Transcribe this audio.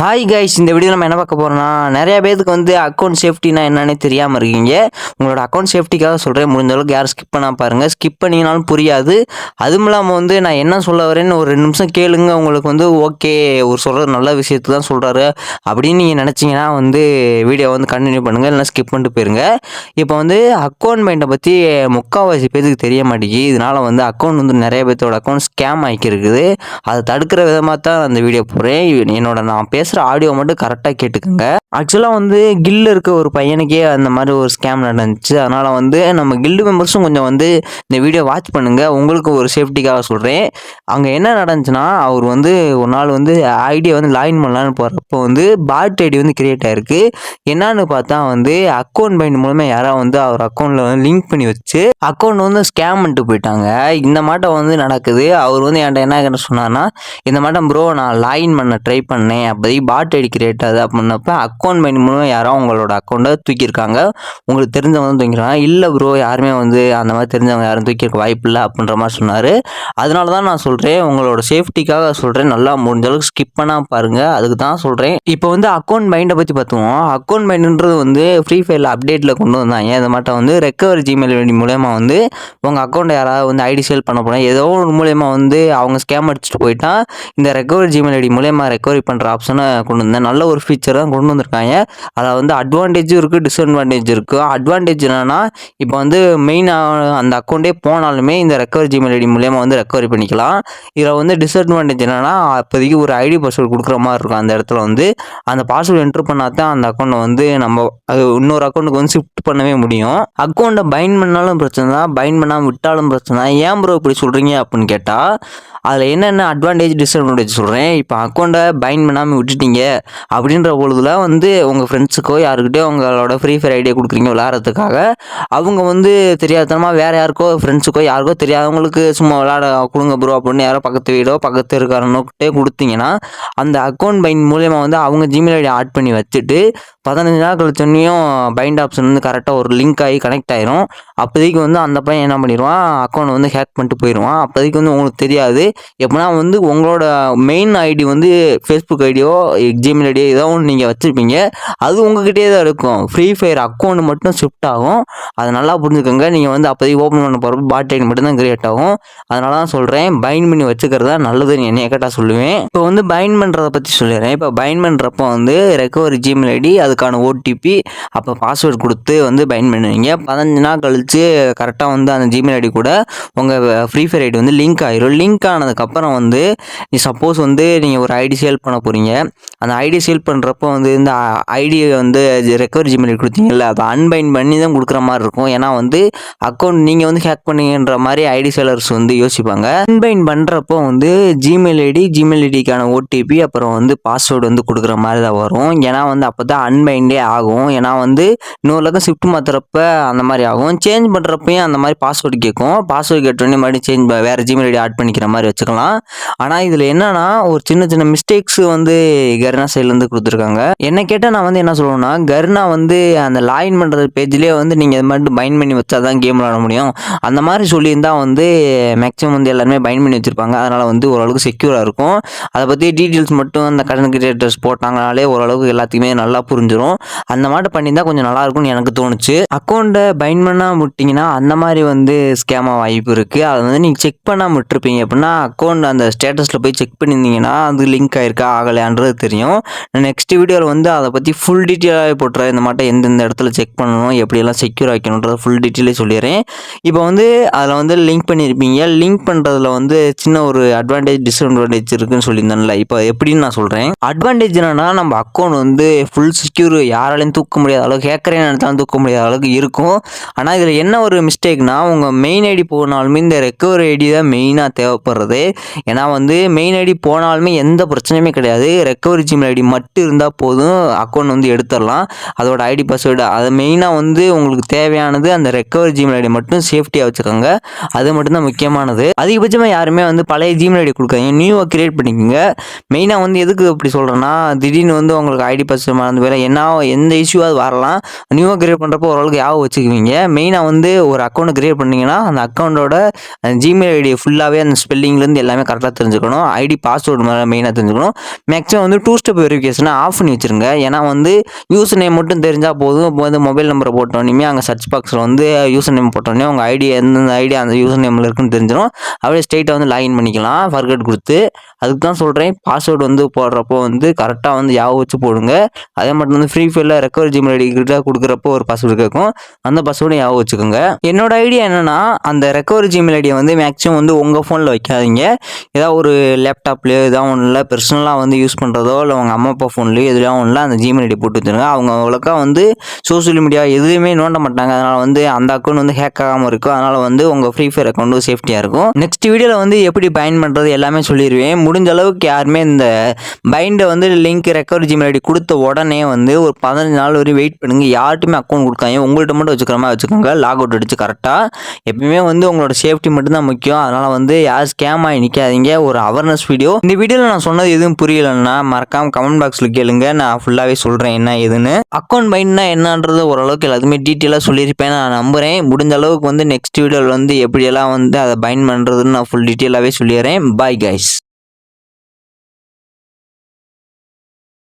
Hi guys இந்த video நம்ம என்ன பார்க்க போகிறோம்னா நிறைய பேருக்கு வந்து அக்கௌண்ட் சேஃப்டினா என்னன்னே தெரியாமல் இருக்கீங்க. உங்களோட அக்கௌண்ட் சேஃப்டிக்காக சொல்கிறேன் முடிஞ்சளவுக்கு யாரும் ஸ்கிப் பண்ணால் பாருங்கள் ஸ்கிப் பண்ணிங்கனாலும் புரியாது. அதுவும் இல்லாமல் வந்து நான் என்ன சொல்ல வரேன்னு ஒரு ரெண்டு நிமிஷம் கேளுங்க. உங்களுக்கு வந்து ஓகே ஒரு சொல்கிற நல்ல விஷயத்தை தான் சொல்கிறாரு அப்படின்னு நீங்கள் நினச்சிங்கன்னா வந்து வீடியோ வந்து கண்டினியூ பண்ணுங்கள் இல்லைனா ஸ்கிப் பண்ணிட்டு போயிருங்க. இப்போ வந்து அக்கௌண்ட் மைண்டை பற்றி முக்கால்வாசி பேருக்கு தெரிய மாட்டேங்குது. இதனால் வந்து அக்கௌண்ட் வந்து நிறைய பேர்த்தோட அக்கௌண்ட் ஸ்கேம் ஆகியிருக்குது அதை தடுக்கிற விதமாக தான் அந்த வீடியோ போகிறேன் என்னோட நான் பேசுகிற ஆடியோ மட்டும் கரெக்டாக கேட்டுக்கோங்க. ஆக்சுவலாக வந்து கில்லு இருக்க ஒரு பையனுக்கே அந்த மாதிரி ஒரு ஸ்கேம் நடந்துச்சு. அதனால் வந்து நம்ம கில்டு மெம்பர்ஸும் கொஞ்சம் வந்து இந்த வீடியோ வாட்ச் பண்ணுங்கள் உங்களுக்கு ஒரு சேஃப்டிக்காக சொல்கிறேன் அங்கே என்ன நடந்துச்சுன்னா அவர் வந்து ஒரு நாள் வந்து ஐடியா வந்து லாகின் பண்ணலான்னு போகிறப்போ வந்து பாட் ஐடி வந்து கிரியேட் ஆயிருக்கு. என்னன்னு பார்த்தா வந்து அக்கௌண்ட் பைண்ட் மூலமாக யாராவது வந்து அவர் அக்கௌண்ட்டில் வந்து லிங்க் பண்ணி வச்சு அக்கௌண்ட் வந்து ஸ்கேம் பண்ணிட்டு போயிட்டாங்க. இந்த மாட்டம் வந்து நடக்குது. அவர் வந்து என்கிட்ட என்ன சொன்னார்னா இந்த மாட்டம் ப்ரோ நான் லாகின் பண்ண ட்ரை பண்ணேன். அப்போதைக்கு பாட் ஐடி கிரியேட் ஆகுது அப்படின்னப்ப அக்கௌண்ட் மைண்ட் மூலம் யாரோ உங்களோட அக்கௌண்ட்டை தூக்கியிருக்காங்க. உங்களுக்கு தெரிஞ்சவங்க வந்து தூக்கிருக்காங்க இல்லை ப்ரோ யாருமே வந்து அந்த மாதிரி தெரிஞ்சவங்க யாரும் தூக்கியிருக்க வாய்ப்பு இல்லை அப்படின்ற மாதிரி சொன்னார். அதனால தான் நான் சொல்கிறேன் உங்களோட சேஃப்டிக்காக சொல்கிறேன் நல்லா முடிஞ்ச அளவுக்கு ஸ்கிப் பண்ணால் பாருங்கள் அதுக்கு தான் சொல்கிறேன் இப்போ வந்து அக்கௌண்ட் மைண்டை பற்றி பார்த்துவோம் அக்கௌண்ட் மைண்டுன்றது வந்து ஃப்ரீ ஃபயரில் அப்டேட்டில் கொண்டு வந்தாங்க. இந்த மாட்டம் வந்து ரெக்கவரி ஜிமெயில் ஐடி மூலயமா வந்து உங்கள் அக்கௌண்ட்டை யாராவது வந்து ஐடி சேல் பண்ண போனால் ஏதோ ஒரு மூலயமா வந்து அவங்க ஸ்கேம் அடிச்சுட்டு போயிட்டா இந்த ரெக்கவரி ஜிமெயில் ஐடி மூலயமா ரெக்கவரி பண்ணுற ஆப்ஷனை கொண்டு வந்தேன். நல்ல ஒரு ஃபீச்சர் தான் கொண்டு வந்திருக்காங்க. அதில் வந்து அட்வான்டேஜும் இருக்குது டிஸ்அட்வான்டேஜ் இருக்குது அட்வான்டேஜ் என்னென்னா இப்போ வந்து மெயினாக அந்த அக்கௌண்ட்டே போனாலுமே இந்த ரெக்கவரி ஜிமெயில் ஐடி மூலயமா வந்து ரெக்கவரி பண்ணிக்கலாம். இதில் வந்து டிஸ்அட்வான்டேஜ் என்னென்னா அப்போதைக்கு ஒரு ஐடி பாஸ்வேர்டு கொடுக்குற மாதிரி இருக்கும். அந்த இடத்துல வந்து அந்த பாஸ்வேர்டு என்ட்ரு பண்ணால் தான் அந்த அக்கௌண்ட்டை வந்து நம்ம அது இன்னொரு அக்கௌண்ட்டுக்கு வந்து ஷிஃப்ட் பண்ணவே முடியும். அக்கௌண்ட்டை பைன் பண்ணாலும் பிரச்சனை தான். பைன் பண்ணாமல் விட்டாலும் பிரச்சனை தான். ஏன் ப்ரோ இப்படி சொல்கிறீங்க அப்படின்னு கேட்டால் அதில் என்னென்ன அட்வான்டேஜ் டிஸ்அட்வான்டேஜ் சொல்கிறேன் இப்போ அக்கௌண்ட்டை பைன் பண்ணாமல் விட்டுட்டீங்க அப்படின்ற பொழுதுல வந்து உங்கள் ஃப்ரெண்ட்ஸுக்கோ யாருக்கிட்டோ உங்களோட ஃப்ரீ ஃபயர் ஐடியா கொடுக்குறீங்க விளாட்றதுக்காக அவங்க வந்து தெரியாதனமாக வேறு யாருக்கோ ஃப்ரெண்ட்ஸுக்கோ யாருக்கோ தெரியாதவங்களுக்கு சும்மா விளாட கொடுங்க ப்ரோ அப்படின்னு யாரோ பக்கத்து வீடோ பக்கத்து இருக்காரனோக்கிட்டே கொடுத்தீங்கன்னா அந்த அக்கௌண்ட் பைண்ட் மூலயமா வந்து அவங்க ஜிமெயில் ஐடி ஆட் பண்ணி வச்சுட்டு பதினஞ்சு நாள் கழிச்சோன்னையும் பைண்ட் ஆப்ஷன் வந்து கரெக்டாக ஒரு லிங்க் ஆகி கனெக்ட் ஆயிரும். அப்போதைக்கு வந்து அந்த பையன் என்ன பண்ணிடுவான்? அக்கௌண்ட் வந்து ஹேக் பண்ணிட்டு போயிடுவான். அப்போதைக்கு வந்து உங்களுக்கு தெரியாது. எப்படின்னா வந்து உங்களோட மெயின் ஐடி வந்து ஃபேஸ்புக் ஐடியோ ஜிமெயில் ஏதோ ஒன்று நீங்கள் வச்சுருப்பீங்க. அது உங்ககிட்டே தான் இருக்கும். ஃப்ரீ ஃபயர் அக்கௌண்ட் மட்டும் ஷிஃப்ட் ஆகும். அது நல்லா புரிஞ்சுக்கோங்க. நீங்கள் வந்து அப்போதைக்கு ஓப்பன் பண்ண போகிறப்ப பாட் ஐடி மட்டும் தான் கிரியேட் ஆகும். அதனால தான் சொல்கிறேன் பைன் பண்ணி வச்சுக்கிறது தான் நல்லதுன்னு என்னைய கேட்டால் சொல்லுவேன். இப்போ வந்து பைன் பண்ணுறதை பற்றி சொல்லிடுறேன். இப்போ பைன் பண்ணுறப்போ வந்து ரெக்கவரி ஜிமெயில் ஐடி அதுக்கான ஓடிபி அப்போ பாஸ்வேர்டு கொடுத்து வந்து பைன் பண்ணுவீங்க. பதினஞ்சு நாள் கழித்து கரெக்டாக வந்து அந்த ஜிமெயில் ஐடி கூட உங்கள் ஃப்ரீ ஃபயர் ஐடி வந்து லிங்க் ஆயிரும். லிங்க் ஆனதுக்கப்புறம் வந்து நீ சப்போஸ் வந்து நீங்கள் ஒரு ஐடி சேல் பண்ண போகிறீங்க அந்த ஐடி சீல் பண்ணுறப்போ வந்து இந்த ஐடியை வந்து ரெக்கவரி ஜிமெயில் கொடுத்தீங்கல்ல அதை அன்பைன் பண்ணி தான் கொடுக்குற மாதிரி இருக்கும். ஏன்னா வந்து அக்கௌண்ட் நீங்கள் வந்து ஹேக் பண்ணீங்கன்ற மாதிரி ஐடி சேலர்ஸ் வந்து யோசிப்பாங்க. அன்பைன் பண்ணுறப்போ வந்து ஜிமெயில் ஐடி ஜிமெயில் ஐடிக்கான ஓடிபி அப்புறம் வந்து பாஸ்வேர்டு வந்து கொடுக்குற மாதிரி தான் வரும். ஏன்னா வந்து அப்போ தான் அன்பைண்டே ஆகும். ஏன்னா வந்து இன்னொரு தான் ஷிஃப்ட் மாற்றுறப்ப அந்த மாதிரி ஆகும். சேஞ்ச் பண்ணுறப்பையும் அந்த மாதிரி பாஸ்வேர்டு கேட்கும். பாஸ்வேர்டு கேட்டோடனே மறுபடியும் சேஞ்ச் வேறு ஜிமெயில் ஐடி ஆட் பண்ணிக்கிற மாதிரி வச்சுக்கலாம். ஆனால் இதில் என்னென்னா ஒரு சின்ன சின்ன மிஸ்டேக்ஸ் வந்து கர்ணா சைட்லேருந்து கொடுத்துருக்காங்க. என்ன கேட்டால் நான் வந்து என்ன சொல்லுவேன்னா கர்ணா வந்து அந்த லாயின் பண்ணுற பேஜ்லேயே வந்து நீங்கள் இது மாதிரி பைன் பண்ணி வச்சா தான் கேம் விளாட முடியும். அந்த மாதிரி சொல்லியிருந்தா வந்து மேக்ஸிமம் வந்து எல்லாருமே பைன் பண்ணி வச்சுருப்பாங்க. அதனால் வந்து ஓரளவுக்கு செக்யூராக இருக்கும். அதை பற்றி டீட்டெயில்ஸ் மட்டும் அந்த கடன் கிரியேட்டர்ஸ் போட்டாங்கனாலே ஓரளவுக்கு எல்லாத்துக்குமே நல்லா புரிஞ்சிடும் அந்த மாதிரி பண்ணியிருந்தால் கொஞ்சம் நல்லா இருக்கும்னு எனக்கு தோணுச்சு. அக்கௌண்ட்டை பைன் பண்ணால் விட்டிங்கன்னா அந்த மாதிரி வந்து ஸ்கேமாக வாய்ப்பு இருக்குது அதை வந்து நீங்கள் செக் பண்ணாமல் விட்டுருப்பீங்க. அப்படின்னா அக்கௌண்ட் அந்த ஸ்டேட்டஸில் போய் செக் பண்ணியிருந்தீங்கன்னா அது லிங்க் ஆயிருக்கா ஆகலையான்றது தெரியும். நான் நெக்ஸ்ட் வீடியோவில் வந்து அதை பற்றி ஃபுல் டீட்டெயிலாக போட்டுறேன். இந்த மாட்டம் எந்தெந்த இடத்துல செக் பண்ணணும் எப்படியெல்லாம் செக்யூர் ஆக்கணுன்றத ஃபுல் டீட்டெயிலே சொல்லிடுறேன். இப்போ வந்து அதில் வந்து லிங்க் பண்ணியிருப்பீங்க லிங்க் பண்ணுறதுல வந்து சின்ன ஒரு அட்வான்டேஜ் டிஸ்அட்வான்டேஜ் இருக்குன்னு சொல்லியிருந்தேன்ல. இப்போ எப்படின்னு நான் சொல்கிறேன் அட்வான்டேஜ் என்னன்னா நம்ம அக்கௌண்ட் வந்து ஃபுல் செக்யூர் யாராலையும் தூக்க முடியாத அளவுக்கு ஹேக்கரே நினைத்தாலும் தூக்க முடியாத அளவுக்கு இருக்கும். ஆனால் இதில் என்ன ஒரு மிஸ்டேக்னா உங்கள் மெயின் ஐடி போனாலுமே இந்த ரெக்கவரி ஐடி தான் மெயினாக தேவைப்படுறது. ஏன்னா வந்து மெயின் ஐடி போனாலுமே எந்த பிரச்சனையுமே கிடையாது. ரெக்கவரி ஜிமெயில் ஐடி மட்டும் இருந்தால் போதும். அக்கௌண்ட் வந்து எடுத்துடலாம். அதோட ஐடி பாஸ்வேர்டு அது மெயினாக வந்து உங்களுக்கு தேவையானது அந்த ரெக்கவரி ஜிமெயில் ஐடி மட்டும் சேஃப்டியாக வச்சுக்கோங்க. அது மட்டும்தான் முக்கியமானது. அதிகபட்சமாக யாருமே வந்து பழைய ஜிமெயில் ஐடி கொடுக்காதீங்க. நியூவாக கிரியேட் பண்ணிக்கோங்க. மெயினாக வந்து எதுக்கு இப்படி சொல்கிறேன்னா திடீர்னு வந்து உங்களுக்கு ஐடி பாஸ்வேர்டு மறந்து போயில என்ன எந்த இஷ்யூவாவது வரலாம். நியூவாக கிரியேட் பண்ணுறப்போ ஓரளவுக்கு யாவும் வச்சுக்குவீங்க. மெயினாக வந்து ஒரு அக்கௌண்ட் கிரியேட் பண்ணிங்கன்னா அந்த அக்கௌண்ட்டோட ஜிமெயில் ஐடி ஃபுல்லாகவே அந்த ஸ்பெல்லிங்லேருந்து எல்லாமே கரெக்டாக தெரிஞ்சுக்கணும். ஐடி பாஸ்வேர்டு மெயினாக தெரிஞ்சுக்கணும். மேக்ஸிமம் வந்து டூ ஸ்டெப் வெரிஃபிகேஷனை ஆஃப் பண்ணி வச்சிருங்க. ஏன்னா வந்து யூசர் நேம் மட்டும் தெரிஞ்சால் போதும். இப்போ வந்து மொபைல் நம்பரை போட்டோன்னே அங்கே சர்ச் பாக்ஸில் வந்து யூசர் நேம் போட்டோன்னே உங்கள் ஐடி எந்தெந்த ஐடி அந்த யூசர் நேமில் இருக்குன்னு தெரிஞ்சிடும். அப்படியே ஸ்ட்ரெயிட்டாக வந்து லாகின் பண்ணிக்கலாம். ஃபர்கட் கொடுத்து. அதுக்கு தான் சொல்கிறேன் பாஸ்வேர்டு வந்து போடுறப்போ வந்து கரெக்டாக வந்து யாவை வச்சு போடுங்க. அதே மட்டும் வந்து ஃப்ரீ ஃபயரில் ரெக்கவர் ஜிமெயில் ஐடி கிட்ட கொடுக்குறப்போ ஒரு பாஸ்வேர்டு கேட்கும். அந்த பாஸ்வேர்டு யாவை வச்சுக்கோங்க. என்னோட ஐடியா என்னென்னா அந்த ரெக்கவர் ஜிமெயில் ஐடியை வந்து மேக்ஸிமம் வந்து உங்கள் ஃபோனில் வைக்காதீங்க. ஏதாவது ஒரு லேப்டாப்லேயோ ஏதாவது ஒன்றில் பர்சனலாக வந்து யூஸ் பண்ணுறதோ இல்லை உங்கள் அம்மா அப்பா ஃபோன்லேயோ எதுலையோ ஒன்றில் அந்த ஜிமெயில் ஐடி போட்டு வச்சுருங்க. அவங்க அவ்வளோக்கா வந்து சோஷியல் மீடியா எதுவுமே நோண்ட மாட்டாங்க. அதனால் வந்து அந்த அக்கௌண்ட் வந்து ஹேக் ஆகாமல் இருக்கும். அதனால் வந்து உங்கள் ஃப்ரீ ஃபயர் அக்கௌண்ட்டும் சேஃப்டியாக இருக்கும். நெக்ஸ்ட் வீடியோவில் வந்து எப்படி பைண்ட் பண்ணுறது எல்லாமே சொல்லிடுவேன் முடிஞ்ச அளவுக்கு யாருமே இந்த பைண்டை வந்து லிங்க் ரெக்கவர் ஜிமெயில் ஐடி கொடுத்த உடனே வந்து ஒரு பதினஞ்சு நாள் வரையும் வெயிட் பண்ணுங்கள் யார்ட்டுமே அக்கௌண்ட் கொடுக்காங்க உங்கள்கிட்ட மட்டும் வச்சுக்கிற மாதிரி வச்சுக்கோங்க. லாக் அவுட் அடிச்சு கரெக்டாக எப்பயுமே வந்து உங்களோட சேஃப்டி மட்டும்தான் முக்கியம். அதனால் வந்து யார் ஸ்கேம் ஆகி நிற்காதீங்க ஒரு அவேர்னஸ் வீடியோ இந்த வீடியோவில் நான் சொன்னது எதுவும் புரியலன்னா மறக்காம கமெண்ட் பாக்ஸில் கேளுங்க. நான் ஃபுல்லாகவே சொல்கிறேன் என்ன ஏதுன்னு. அக்கௌண்ட் பைண்ட்னா என்னன்றது ஓரளவுக்கு எல்லாத்துமே டீட்டெயிலாக சொல்லியிருப்பேன். நான் நம்புகிறேன் முடிஞ்ச அளவுக்கு வந்து நெக்ஸ்ட் வீடியோவில் வந்து எப்படியெல்லாம் வந்து அதை பைண்ட் பண்ணுறதுன்னு நான் ஃபுல் டீட்டெயிலாகவே சொல்லிடுறேன். Bye guys